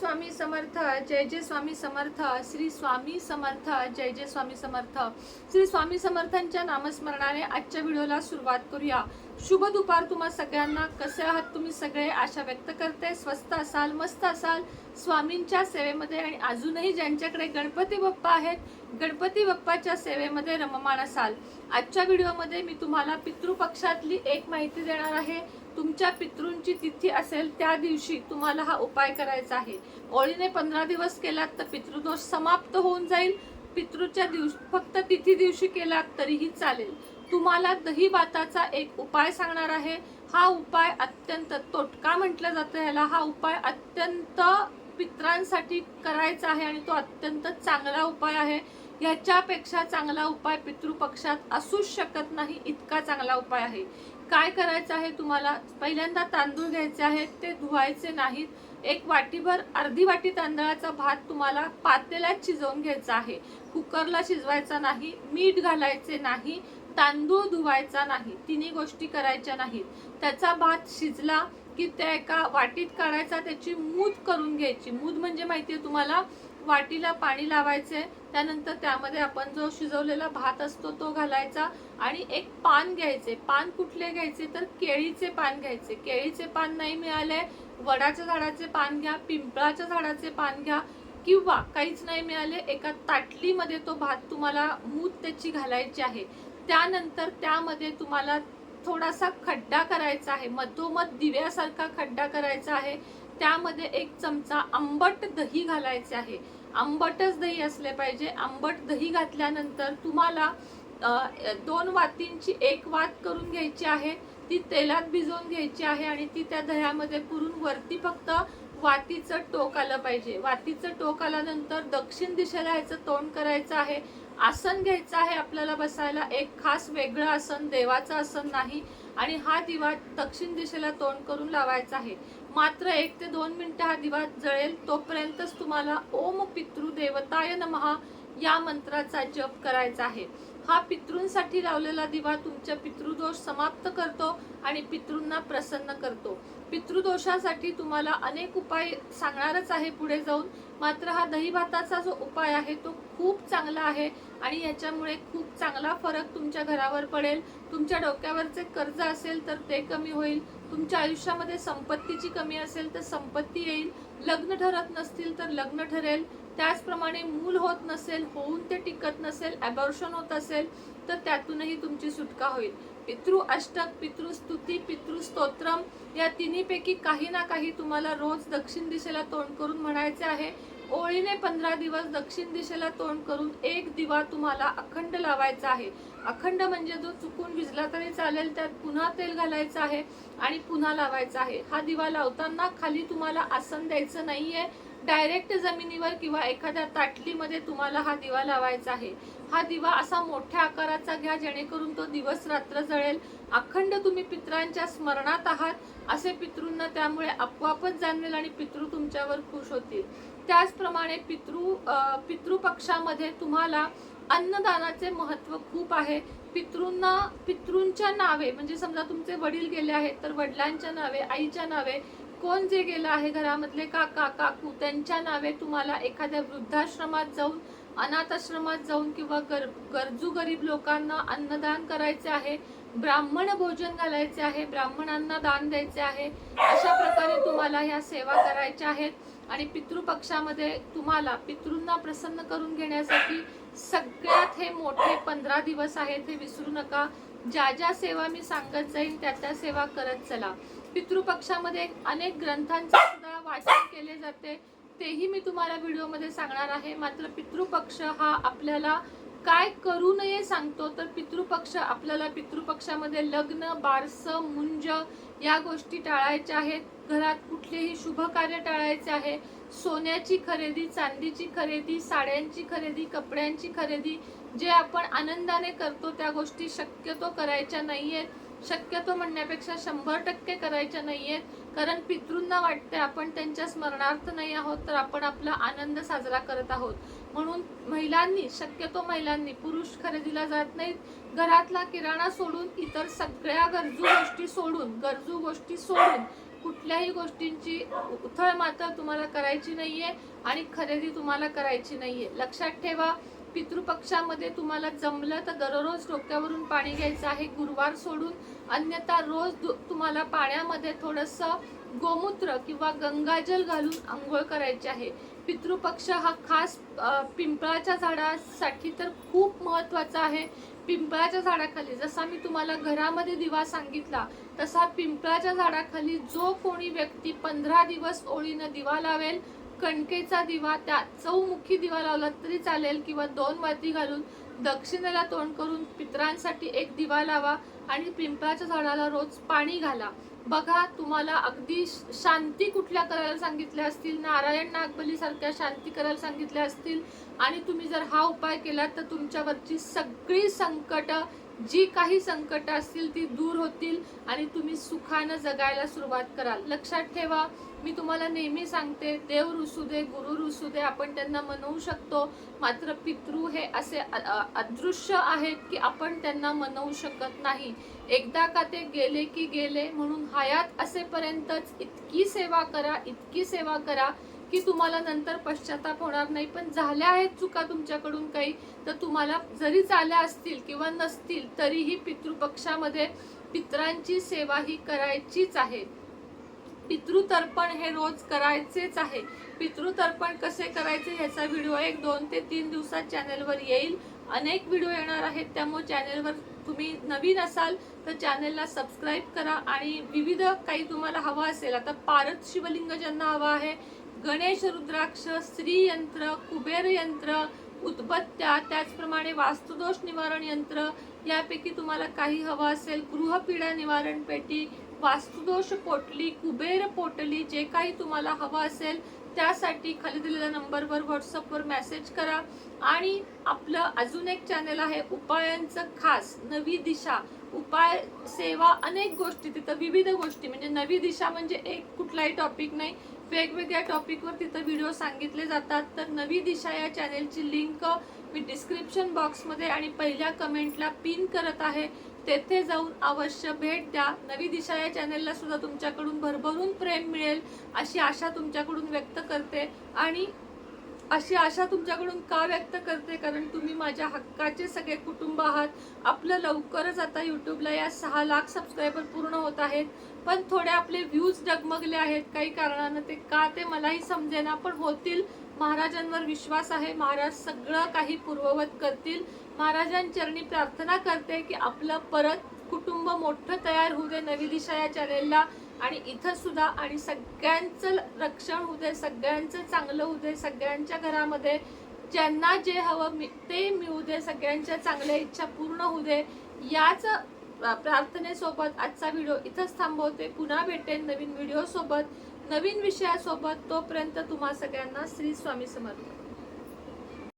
स्वामी समर्थ जय जय स्वामी समर्थ श्री स्वामी समर्थ जय जय स्वामी समर्थ. श्री स्वामी समर्थांच्या नामस्मरणाने आजच्या व्हिडिओला सुरुवात करूया. शुभ दुपार तुम्हा सगळ्यांना. कसे आहात तुम्ही सगळे? आशा व्यक्त करते. स्वस्त असाल मस्त असाल. स्वामींच्या सेवेमध्ये आणि अजूनही ज्यांच्याकडे गणपती बाप्पा आहेत गणपती बाप्पाच्या सेवेमध्ये रममाण असाल. आजच्या व्हिडिओमध्ये मी तुम्हाला पितृपक्षातली एक माहिती देणार आहे. तुमच्या पितृंची तिथी असेल त्या दिवशी तुम्हाला हा उपाय करायचा आहे. ओळीने पंधरा दिवस केलात तर पितृदोष समाप्त होऊन जाईल. पितृच्या दिवस फक्त तिथी दिवशी केलात तरीही चालेल. तुम्हाला दही भाताचा एक उपाय सांगणार आहे. हा उपाय अत्यंत तोटका म्हटलं जातं ह्याला. हा उपाय अत्यंत पित्रांसाठी करायचा आहे आणि तो अत्यंत चांगला उपाय आहे. ह्याच्यापेक्षा चांगला उपाय पितृपक्षात असूच शकत नाही इतका चांगला उपाय आहे. काय करायचं आहे तुम्हाला? पहिल्यांदा तांदूळ घ्यायचे आहेत ते धुवायचे नाहीत. एक वाटीभर अर्धी वाटी तांदळाचा भात तुम्हाला पातेल्यात शिजवून घ्यायचा आहे. कुकरला शिजवायचा नाही मीठ घालायचे नाही तांदूळ धुवायचा नाही तिन्ही गोष्टी करायच्या नाहीत. त्याचा भात शिजला की त्या एका वाटीत काढायचा त्याची मूद करून घ्यायची. मूद म्हणजे माहिती आहे तुम्हाला? वाटीला पाणी लावायचे त्यानंतर त्यामध्ये आपण जो शिजवलेला भात असतो तो घालायचा आणि एक पान घ्यायचे. पान कुठले घ्यायचे? तर केळीचे पान घ्यायचे. केळीचे पान नाही मिळाले वडाच्या झाडाचे पान घ्या पिंपळाच्या झाडाचे पान घ्या किंवा काहीच नाही मिळाले एका ताटलीमध्ये तो भात तुम्हाला मूत त्याची घालायची आहे. त्यानंतर त्यामध्ये तुम्हाला थोडासा खड्डा करायचा आहे. मधोमध दिव्यासारखा खड्डा करायचा आहे. त्यामध्ये एक चमचा आंबट दही घालायचे आहे. आंबटच दही असले पाहिजे. आंबट दही घातल्यानंतर तुम्हाला दोन वातींची एक वात करून घ्यायची आहे. ती तेलात भिजवून घ्यायची आहे आणि ती त्या दह्यामध्ये पुरून वरती फक्त वातीचं टोक आलं पाहिजे. वातीचं टोक आल्यानंतर दक्षिण दिशेला ह्याचं तोंड करायचं आहे. आसन घ्यायचं आहे आपल्याला बसायला. एक खास वेगळं आसन देवाचं आसन नाही. आणि हा दिवा दक्षिण दिशेला तोंड करून लावायचा आहे. मात्र एक ते दोन मिनटं हा दिवा जळेल तोपर्यंतच तुम्हाला ओम पितृ देवताय नमहा या मंत्राचा जप करायचा आहे. हा पितृंसाठी लावलेला दिवा तुमच्या पितृदोष समाप्त करतो आणि पितृंना प्रसन्न करतो. पितृदोषासाठी तुम्हाला अनेक उपाय सांगणारच आहे पुढे जाऊन. मात्र हा दही भाताचा जो उपाय आहे तो खूप चांगला आहे आणि याच्यामुळे खूप चांगला फरक तुमच्या घरावर पडेल. तुमच्या डोक्यावरचे कर्ज असेल तर ते कमी होईल. तुमच्या आयुष्यामध्ये संपत्तीची कमी असेल तर संपत्ती येईल. लग्न ठरत नसतील तर लग्न ठरेल. त्याचप्रमाणे मूल होत नसेल होऊन ते टिकत नसेल अबॉर्शन होत असेल तर त्यातूनही तुमची सुटका होईल. पितृ अष्टक पितृस्तुती पितृस्तोत्रम या तिन्हीपैकी काही ना काही तुम्हाला रोज दक्षिण दिशेला तोंड करून म्हणायचे आहे. ओळीने पंधरा दिवस दक्षिण दिशेला तोंड करून एक दिवा तुम्हाला अखंड लावायचा आहे. अखंड म्हणजे जो चुकून विजला तरी चालेल त्यात पुन्हा तेल घालायचं आहे आणि पुन्हा लावायचा आहे. हा दिवा लावताना खाली तुम्हाला आसन द्यायचं नाहीये. डायरेक्ट जमिनीवर किंवा एखाद्या ताटलीमध्ये तुम्हाला हा दिवा लावायचा आहे. हा दिवा असा मोठ्या आकाराचा घ्या जेणेकरून तो दिवस रात्र जळेल. अखंड तुम्ही पित्रांच्या स्मरणात आहात असे पितृंना त्यामुळे आपोआपच जाणवेल आणि पितृ तुमच्यावर खुश होतील. त्याचप्रमाणे पितृ पितृपक्षामध्ये तुम्हाला अन्नदानाचे महत्त्व खूप आहे. पितृंना पितृंच्या नावे म्हणजे समजा तुमचे वडील गेले आहेत तर वडिलांच्या नावे आईच्या नावे कोण जे गेलं आहे घरामधले काका काकू त्यांच्या नावे तुम्हाला एखाद्या वृद्धाश्रमात जाऊन अनाथाश्रमात जाऊन किंवा गर गरजू गरीब लोकांना अन्नदान करायचे आहे ब्राह्मण भोजन घालायचे आहे ब्राह्मणांना दान द्यायचे आहे अशा प्रकारे तुम्हाला ह्या सेवा करायच्या आहेत. आणि पितृपक्षामध्ये तुम्हाला पितृंना प्रसन्न करून घेण्यासाठी सगळ्यात हे मोठे पंधरा दिवस आहेत हे विसरू नका. ज्या ज्या सेवा मी सांगत जाईल त्या त्या सेवा करत चला. पितृपक्षामध्ये अनेक ग्रंथांचे सुद्धा वाचन केले जाते. तेही मी तुम्हाला व्हिडिओमध्ये सांगणार आहे. मात्र पितृपक्ष हा आपल्याला काय करू नये सांगतो तर पितृपक्ष आपल्याला पितृपक्षामध्ये लग्न बारस मुंज या गोष्टी टाळायच्या आहेत. घरात कुठलेही शुभ कार्य टाळायचे आहे. सोन्याची खरेदी चांदीची खरेदी साड्यांची खरेदी कपड्यांची खरेदी जे आपण आनंदाने करतो त्या गोष्टी शक्यतो करायच्या नाहीयेत. शक्यतो म्हणण्यापेक्षा शंभर टक्के करायच्या नाहीयेत. कारण पितृंना वाटते आपण त्यांच्या स्मरणार्थ नाही आहोत तर आपण आपला आनंद साजरा करत आहोत. म्हणून महिलांनी शक्यतो महिलांनी पुरुष खरेदीला जात नाहीत. घरातला किराणा सोडून इतर सगळ्या गरजू गोष्टी सोडून गरजू गोष्टी सोडून कुठल्याही गोष्टींची उथळ मात्र तुम्हाला करायची नाहीये आणि खरेदी तुम्हाला करायची नाहीये. लक्षात ठेवा पितृपक्षामध्ये तुम्हाला जमलं तर दररोज डोक्यावरून पाणी घ्यायचं आहे गुरुवार सोडून. अन्यथा रोज दु- तुम्हाला पाण्यामध्ये थोडंसं गोमूत्र किंवा गंगाजल घालून आंघोळ करायची आहे. पितृपक्ष हा खास पिंपळाच्या झाडासाठी तर खूप महत्त्वाचा आहे. पिंपळाच्या झाडाखाली जसा मी तुम्हाला घरामध्ये दिवा सांगितला तसा पिंपळाच्या झाडाखाली जो कोणी व्यक्ती पंधरा दिवस ओळीनं दिवा लावेल कणकेचा दिवा त्या चौमुखी दिवा लावला तरी चालेल किंवा दोन वाती घालून दक्षिणेला तोंड करून पितरांसाठी एक दिवा लावा आणि पिंपळाच्या झाडाला रोज पाणी घाला. बघा तुम्हाला अगदी श- शांती कुठल्या करायला सांगितल्या असतील? नारायण नागबली सारख्या शांती करायला सांगितल्या असतील? आणि तुम्ही जर हा उपाय केला तर तुमच्यावरची सगळी संकट जी काही संकट असतील ती दूर होतील आणि तुम्ही सुखानं जगायला सुरुवात कराल. लक्षात ठेवा मी तुम्हाला नेहमी सांगते देव रुसू दे गुरु रुसू दे आपण त्यांना मनवू शकतो. मात्र पितृ हे असे अदृश्य आहेत की आपण त्यांना मनवू शकत नाही. एकदा का ते गेले की गेले म्हणून हयात असेपर्यंतच इतकी सेवा करा इतकी सेवा करा की तुम्हाला नंतर पश्चाताप होणार नाही. पण झाल्या आहेत चुका तुमच्याकडून काही तर तुम्हाला जरी झाल्या असतील किंवा नसतील तरीही पितृपक्षामध्ये पित्रांची सेवा ही करायचीच आहे. पितृतर्पण हे रोज करायचेच आहे. पितृतर्पण कसे करायचे ह्याचा व्हिडिओ एक दोन ते तीन दिवसात चॅनलवर येईल. अनेक व्हिडिओ येणार आहेत त्यामुळे चॅनलवर तुम्ही नवीन असाल तर चॅनलला सबस्क्राईब करा आणि विविध काही तुम्हाला हवं असेल आता पारद शिवलिंग ज्यांना हवं आहे गणेश रुद्राक्ष स्त्री यंत्र कुबेर यंत्र उत्पत्त्या त्याचप्रमाणे वास्तुदोष निवारण यंत्र यापैकी तुम्हाला काही हवं असेल गृहपीडा निवारण पेटी वास्तुदोष पोटली कुबेर पोटली जे काही तुम्हाला हवं असेल त्यासाठी खाली दिलेल्या नंबरवर व्हॉट्सअपवर मेसेज करा. आणि आपलं अजून एक चॅनल आहे उपायांचं खास नवी दिशा. उपाय सेवा अनेक गोष्टी. तिथं विविध गोष्टी. म्हणजे नवी दिशा म्हणजे एक कुठलाही टॉपिक नाही. वेगवेगळ्या टॉपिकवर तिथं व्हिडिओ सांगितले जातात. तर नवी दिशा या चॅनेलची लिंक मी डिस्क्रिप्शन बॉक्समध्ये आणि पहिल्या कमेंटला पिन करत आहे. तेथे जाऊन अवश्य भेट द्या. नवी दिशा या चॅनेलला सुद्धा तुमच्याकडून भरभरून प्रेम मिळेल अशी आशा तुमच्याकडून व्यक्त करते आणि अशी आशा तुमच्याकडून का व्यक्त करते? कारण तुम्ही माझ्या हक्काचे सगळे कुटुंब आहात. आपलं लवकरच आता यूट्यूबला या सहा लाख सबस्क्रायबर पूर्ण होत आहेत. पण थोडे आपले व्ह्यूज डगमगले आहेत. काही कारणानं ते का ते मलाही समजेना पण होतील. महाराजांवर विश्वास आहे. महाराज सगळं काही पूर्ववत करतील. महाराजांचरणी प्रार्थना करते की आपलं परत कुटुंब मोठं तयार होऊ दे नवी दिशा या चॅनेलला आणि इथं सुद्धा आणि सगळ्यांचं रक्षण होऊ दे सगळ्यांचं चांगलं होऊ दे सगळ्यांच्या घरामध्ये ज्यांना जे हवं मी- ते मिळू दे सगळ्यांच्या चांगल्या इच्छा पूर्ण होऊ दे. याच प्रार्थनेसोबत आजचा व्हिडिओ इथंच थांबवते. पुन्हा भेटेन नवीन व्हिडिओसोबत. नवीन विषयासोबत तोपर्यंत तुम्हा सगळ्यांना श्री स्वामी समर्थ.